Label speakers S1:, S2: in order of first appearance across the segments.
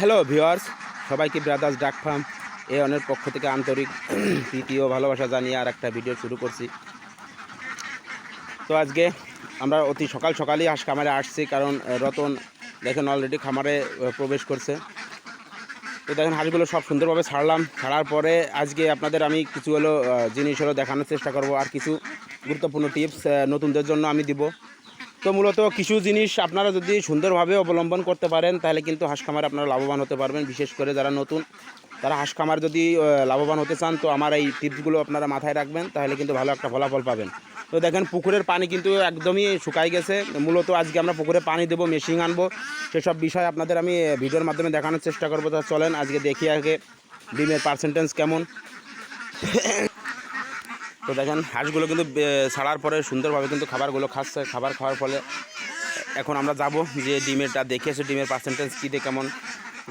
S1: Hello viewers সবাইকে brothers duck farm এ অনের পক্ষ থেকে আন্তরিক প্রীতি ও ভালোবাসা জানিয়ে আর একটা ভিডিও শুরু করছি। তো আজকে আমরা অতি সকাল সকালই হাঁস খামারে আসছি, কারণ রতন দেখেন অলরেডি খামারে প্রবেশ করছে। তো দেখেন হাঁসগুলো সব সুন্দরভাবে ছাড়লাম। ছাড়ার পরে আজকে আপনাদের আমি কিছু হলো জিনিস হলো দেখানোর চেষ্টা করব, আর কিছু গুরুত্বপূর্ণ টিপস নতুনদের জন্য আমি দিব। তো মূলত কিছু জিনিস আপনারা যদি সুন্দরভাবে অবলম্বন করতে পারেন, তাহলে কিন্তু হাঁস খামারে আপনারা লাভবান হতে পারবেন। বিশেষ করে যারা নতুন, তারা হাঁস খামার যদি লাভবান হতে চান, তো আমার এই টিপসগুলো আপনারা মাথায় রাখবেন, তাহলে কিন্তু ভালো একটা ফলাফল পাবেন। তো দেখেন, পুকুরের পানি কিন্তু একদমই শুকাই গেছে। মূলত আজকে আমরা পুকুরে পানি দেবো, মেশিন আনব। সেসব বিষয় আপনাদের আমি ভিডিওর মাধ্যমে দেখানোর চেষ্টা করব। তা চলেন, আজকে দেখি আগে ডিমের পার্সেন্টেজ কেমন। তো দেখেন, হাঁসগুলো কিন্তু ছাড়ার পরে সুন্দরভাবে কিন্তু খাবারগুলো খাচ্ছে। খাবার খাওয়ার ফলে এখন আমরা যাব যে ডিমেরটা দেখে এসে ডিমের পার্সেন্টেজ কী কেমন।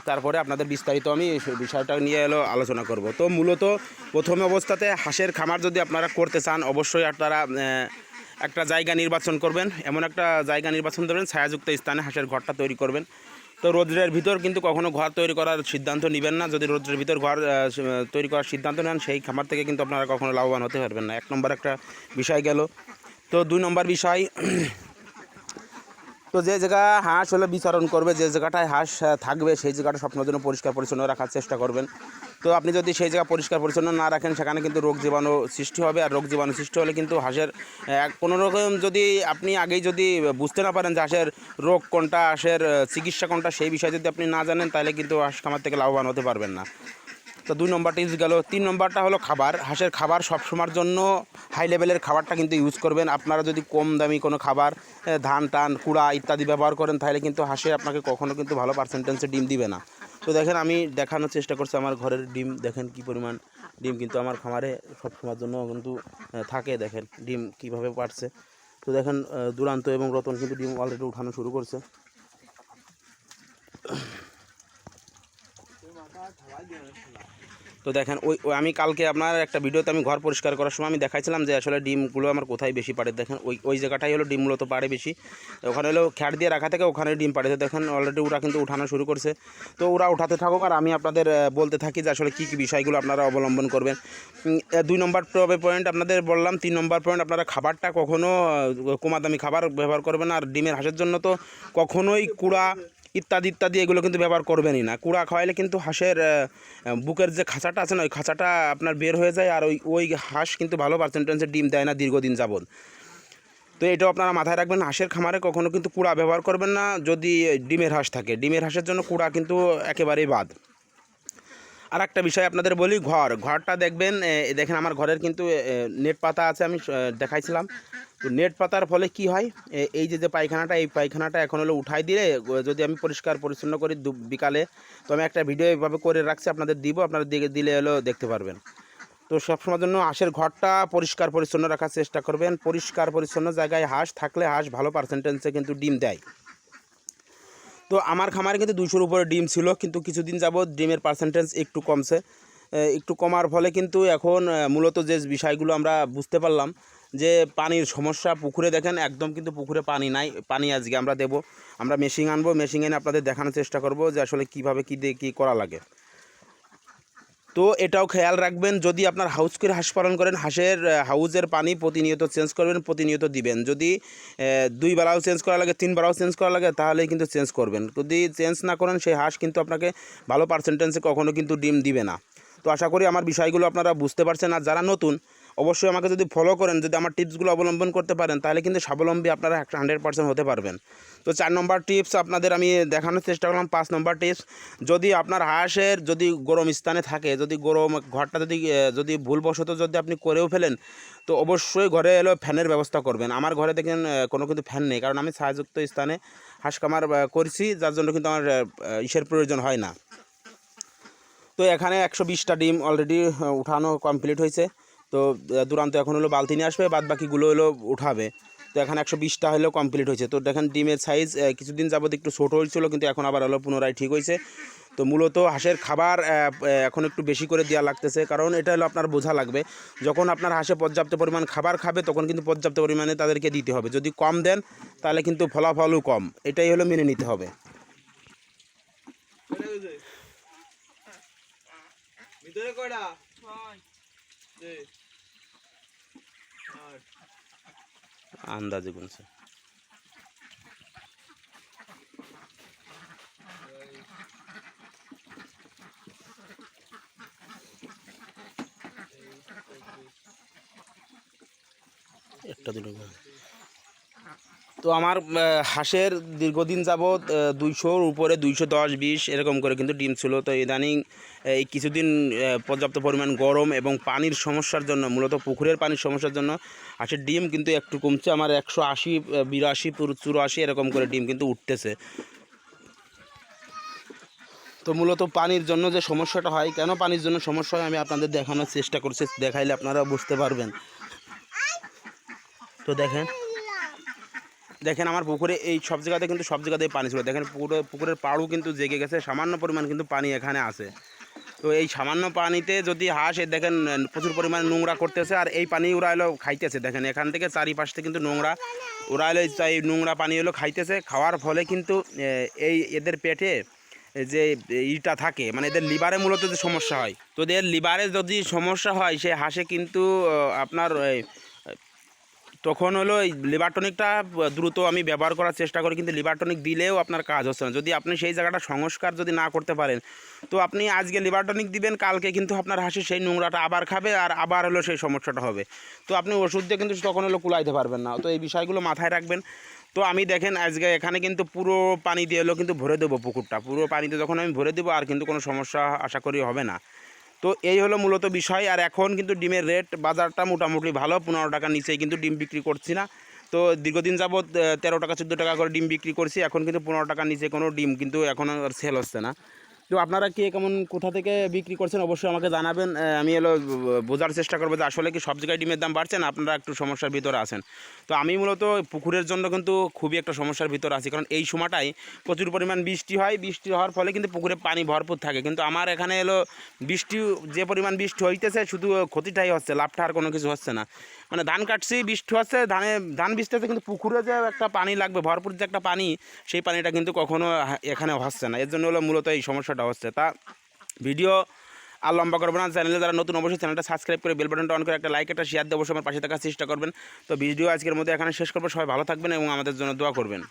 S1: তারপরে আপনাদের বিস্তারিত আমি বিষয়টা নিয়ে এলো, আলোচনা করব। তো মূলত প্রথম অবস্থাতে হাঁসের খামার যদি আপনারা করতে চান, অবশ্যই আপনারা একটা জায়গা নির্বাচন করবেন। এমন একটা জায়গা নির্বাচন করবেন ছায়াযুক্ত স্থানে হাঁসের ঘরটা তৈরি করবেন। তো রোদ্রের ভিতর কিন্তু কখনো ঘর তৈরি করার সিদ্ধান্ত নেবেন না। যদি রোদ্রের ভিতর ঘর তৈরি করার সিদ্ধান্ত নেন, সেই খামার থেকে কিন্তু আপনারা কখনো লাভবান হতে পারবেন না। এক নম্বর একটা বিষয় গেল। তো দুই নম্বর বিষয়, তো যে জায়গা হাঁস হলে বিচরণ করবে, যে জায়গাটায় হাঁস থাকবে, সেই জায়গাটা সবসময়ের জন্য পরিষ্কার পরিচ্ছন্ন রাখার চেষ্টা করবেন। তো আপনি যদি সেই জায়গা পরিষ্কার পরিচ্ছন্ন না রাখেন, সেখানে কিন্তু রোগ জীবাণু সৃষ্টি হবে। আর রোগ জীবাণু সৃষ্টি হলে কিন্তু হাঁসের কোনো রকম যদি আপনি আগেই যদি বুঝতে না পারেন যে হাঁসের রোগ কোনটা, হাঁসের চিকিৎসা কোনটা, সেই বিষয়ে যদি আপনি না জানেন, তাহলে কিন্তু হাঁস খামার থেকে লাভবান হতে পারবেন না। তো দুই নম্বর টিপস গেল। তিন নম্বরটা হলো খাবার। হাঁসের খাবার সবসময়ের জন্য হাই লেভেলের খাবারটা কিন্তু ইউজ করবেন। আপনারা যদি কম দামি কোনো খাবার ধান, টান, কুড়া ইত্যাদি ব্যবহার করেন, তাহলে কিন্তু হাঁসে আপনাকে কখনো কিন্তু ভালো পার্সেন্টেন্সে ডিম দিবে না। তো দেখেন, আমি দেখানোর চেষ্টা করছি, আমার ঘরের ডিম দেখেন কি পরিমাণ ডিম, কিন্তু আমার খামারে সব সময়ের জন্য কিন্তু থাকে দেখেন ডিম কীভাবে পারছে। তো দেখেন দুরান্ত এবং রতন কিন্তু ডিম অলরেডি উঠানো শুরু করছে। তো দেখেন, ওই আমি কালকে আপনার একটা ভিডিওতে আমি ঘর পরিষ্কার করার সময় আমি দেখাইছিলাম যে আসলে ডিমগুলো আমার কোথায় বেশি পাড়ে। দেখেন, ওই ওই জায়গাটাই হলো ডিম মূলত পাড়ে বেশি। ওখানে হলো খ্যাট দিয়ে রাখা থেকে ওখানে ডিম পাড়ে। দেখেন অলরেডি ওরা কিন্তু উঠানো শুরু করছে। তো ওরা উঠাতে থাকুক আর আমি আপনাদের বলতে থাকি যে আসলে কী কী বিষয়গুলো আপনারা অবলম্বন করবেন। দুই নম্বর পয়েন্ট আপনাদের বললাম, তিন নম্বর পয়েন্ট আপনারা খাবারটা কখনও কমাদামি খাবার ব্যবহার করবেন আর ডিমের হাঁসের জন্য তো কখনোই কুড়া ইত্যাদি ইত্যাদি, এগুলো কিন্তু ব্যবহার করবেনই না। কুড়া খাওয়াইলে কিন্তু হাঁসের বুকের যে খাঁচাটা আছে না, ওই খাঁচাটা আপনার বের হয়ে যায় আর ওই ওই হাঁস কিন্তু ভালো পার্সেন্টেন্সে ডিম দেয় না দীর্ঘদিন যাবত তো এটাও আপনারা মাথায় রাখবেন, হাঁসের খামারে কখনও কিন্তু কুড়া ব্যবহার করবেন না যদি ডিমের হাঁস থাকে। ডিমের হাঁসের জন্য কুড়া কিন্তু একেবারেই বাদ। আর একটা বিষয় আপনাদের বলি, ঘর। ঘরটা দেখবেন দেখেন আমার ঘরের কিন্তু নেট পাতা আছে, আমি দেখাইছিলাম। তো নেট পাতার ফলে কি হয়? এই যে যে পায়খানাটা, এই পায়খানাটা এখন হলো উঠাই দিলে যদি আমি পরিষ্কার পরিচ্ছন্ন করি বিকালে, তো আমি একটা ভিডিও এইভাবে করে রাখছি, আপনাদের দিব, আপনারা দিকে দিলে হলো দেখতে পারবেন। তো সবসময়ের জন্য হাঁসের ঘরটা পরিষ্কার পরিচ্ছন্ন রাখার চেষ্টা করবেন। পরিষ্কার পরিচ্ছন্ন জায়গায় হাঁস থাকলে হাঁস ভালো পার্সেন্টেন্সে কিন্তু ডিম দেয়। তো আমার খামারে কিন্তু দুশোর উপরে ডিম ছিল, কিন্তু কিছুদিন যাবৎ ডিমের পার্সেন্টেজ একটু কমছে। একটু কমার ফলে কিন্তু এখন মূলত যে বিষয়গুলো আমরা বুঝতে পারলাম, যে পানির সমস্যা পুকুরে দেখেন, একদম কিন্তু পুকুরে পানি নাই, পানি আজকে আমরা দেব। আমরা মেশিন আনব মেশিন এনে আপনাদের দেখানোর চেষ্টা করব যে আসলে কীভাবে কী দিয়ে কী করা লাগে। তো এটাও খেয়াল রাখবেন, যদি আপনার হাউস করে হাঁস পালন করেন, হাঁসের হাউজের পানি প্রতিনিয়ত চেঞ্জ করবেন, প্রতিনিয়ত দিবেন। যদি দুই বেলাও চেঞ্জ করা লাগে, তিন বেলাও চেঞ্জ করা লাগে, তাহলেই কিন্তু চেঞ্জ করবেন। যদি চেঞ্জ না করেন, সেই হাঁস কিন্তু আপনাকে ভালো পার্সেন্টেন্সে কখনও কিন্তু ডিম দিবে না। তো আশা করি আমার বিষয়গুলো আপনারা বুঝতে পারছেন। আর যারা নতুন অবশ্যই আমাকে যদি ফলো করেন, যদি আমার টিপসগুলো অবলম্বন করতে পারেন, তাহলে কিন্তু স্বাবলম্বী আপনারা হান্ড্রেড পার্সেন্ট হতে পারবেন। তো চার নম্বর টিপস আপনাদের আমি দেখানোর চেষ্টা করলাম। পাঁচ নম্বর টিপস যদি আপনার হাঁসের যদি গরম স্থানে থাকে, যদি গরম ঘরটা যদি যদি ভুলবশত যদি আপনি করেও ফেলেন, তো অবশ্যই ঘরে এলো ফ্যানের ব্যবস্থা করবেন। আমার ঘরে দেখেন কোনো কিন্তু ফ্যান নেই, কারণ আমি ছায়াযুক্ত স্থানে হাঁস কামার করছি, যার জন্য কিন্তু আমার ইসের প্রয়োজন হয় না। তো এখানে একশো বিশটা ডিম অলরেডি উঠানো কমপ্লিট হয়েছে। তো দুরান্ত এখন হলো বালতি নিয়ে আসবে বাদ বাকিগুলো হলো উঠাবে। তো এখানে একশো বিশটা হলেও কমপ্লিট হয়েছে। তো দেখেন ডিমের সাইজ কিছুদিন যাবত একটু ছোটো হয়েছিল কিন্তু এখন আবার হলো পুনরায় ঠিক হয়েছে। তো মূলত হাঁসের খাবার এখন একটু বেশি করে দেওয়া লাগতেছে কারণ এটা হলো আপনার বোঝা লাগবে। যখন আপনার হাঁসে পর্যাপ্ত পরিমাণ খাবার খাবে তখন কিন্তু পর্যাপ্ত পরিমাণে তাদেরকে দিতে হবে। যদি কম দেন তাহলে কিন্তু ফলাফলও কম। এটাই হলো মেনে নিতে হবে।
S2: ভিতরে কয়টা?
S1: আন্দাজে গুনছে একটা দুটো। তো আমার হাঁসের দীর্ঘদিন যাবৎ দুইশোর উপরে, দুইশো দশ, বিশ এরকম করে কিন্তু ডিম ছিল। তো ইদানিং এই কিছুদিন পর্যাপ্ত পরিমাণ গরম এবং পানির সমস্যার জন্য, মূলত পুকুরের পানির সমস্যার জন্য, হাঁসের ডিম কিন্তু একটু কমছে। আমার একশো আশি বিরাশি, চুরাশি এরকম করে ডিম কিন্তু উঠতেছে। তো মূলত পানির জন্য যে সমস্যাটা হয়, কেন পানির জন্য সমস্যা হয়, আমি আপনাদের দেখানোর চেষ্টা করছি। দেখাইলে আপনারা বুঝতে পারবেন। তো দেখেন দেখেন আমার পুকুরে এই সব জায়গাতে কিন্তু সব জায়গাতেই পানি ছিল। দেখেন পুকুরে, পুকুরের পাড়ও কিন্তু জেগে গেছে, সামান্য পরিমাণ কিন্তু পানি এখানে আছে। তো এই সামান্য পানিতে যদি হাঁস দেখেন, প্রচুর পরিমাণে নোংরা করতেছে, আর এই পানি ওরা এলো খাইতেছে। দেখেন, এখান থেকে চারিপাশে কিন্তু নোংরা। ওরা এলো এই- নোংরা পানি এলো খাইতেছে। খাওয়ার ফলে কিন্তু এই এদের পেটে যে ইটা থাকে মানে এদের লিভারে মূলত যে সমস্যা হয়। তো এদের লিভারে যদি সমস্যা হয়, সে হাঁসে কিন্তু আপনার তখন হলো এই লিভার টনিকটা দ্রুত আমি ব্যবহার করার চেষ্টা করি, কিন্তু লিভার টনিক দিলেও আপনার কাজ হচ্ছে না। যদি আপনি সেই জায়গাটা সংস্কার যদি না করতে পারেন, তো আপনি আজকে লিভার টনিক দিবেন, কালকে কিন্তু আপনার হাসি সেই নোংরাটা আবার খাবে, আর আবার হলো সেই সমস্যাটা হবে। তো আপনি ওষুধ দিয়ে কিন্তু তখন হলো কুলাইতে পারবেন না। তো এই বিষয়গুলো মাথায় রাখবেন। তো আমি দেখেন, আজকে এখানে কিন্তু পুরো পানি দিয়ে হলো কিন্তু ভরে দেবো পুকুরটা। পুরো পানিতে যখন আমি ভরে দেবো, আর কিন্তু কোনো সমস্যা আশা করি হবে না। তো এই হলো মূলত বিষয়। আর এখন কিন্তু ডিমের রেট বাজারটা মোটামুটি ভালো, পনেরো টাকা নিচেই কিন্তু ডিম বিক্রি করছি না। তো দীর্ঘদিন যাবৎ তেরো টাকা, চোদ্দ টাকা করে ডিম বিক্রি করছি, এখন কিন্তু পনেরো টাকা নিচে কোনো ডিম কিন্তু এখন আর সেল হচ্ছে না। তো আপনারা কি কেমন কোথা থেকে বিক্রি করছেন অবশ্যই আমাকে জানাবেন। আমি এলো বোঝার চেষ্টা করব যে আসলে কি সব জায়গায় ডিমের দাম বাড়ছে না আপনারা একটু সমস্যার ভিতরে আছেন। তো আমি মূলত পুকুরের জন্য কিন্তু খুবই একটা সমস্যার ভিতরে আছি, কারণ এই সময়টাই প্রচুর পরিমাণ বৃষ্টি হয়। বৃষ্টি হওয়ার ফলে কিন্তু পুকুরে পানি ভরপুর থাকে। কিন্তু আমার এখানে এলো বৃষ্টি, যে পরিমাণ বৃষ্টি হইতেছে শুধু ক্ষতিটাই হচ্ছে, লাভটা আর কোনো কিছু হচ্ছে না। মানে ধান কাটছি, বৃষ্টি হচ্ছে, ধানে, ধান বৃষ্টি বৃষ্টিতে কিন্তু পুকুরে যে একটা পানি লাগবে, ভরপুর যে একটা পানি, সেই পানিটা কিন্তু কখনো এখানে হচ্ছে না। এর জন্য হলো মূলত এই সমস্যাটা হচ্ছে। তা ভিডিও আর লম্বা করব না। চ্যানেলে যারা নতুন, অবশ্যই চ্যানেলটা সাবস্ক্রাইব করে বেল বাটনটা অন করে একটা লাইক, একটা শেয়ার দেবো অবশ্যই আমার পাশে থাকার চেষ্টা করবেন। তো ভিডিও আজকের মধ্যে এখানে শেষ করব। সবাই ভালো থাকবেন এবং আমাদের জন্য দোয়া করবেন।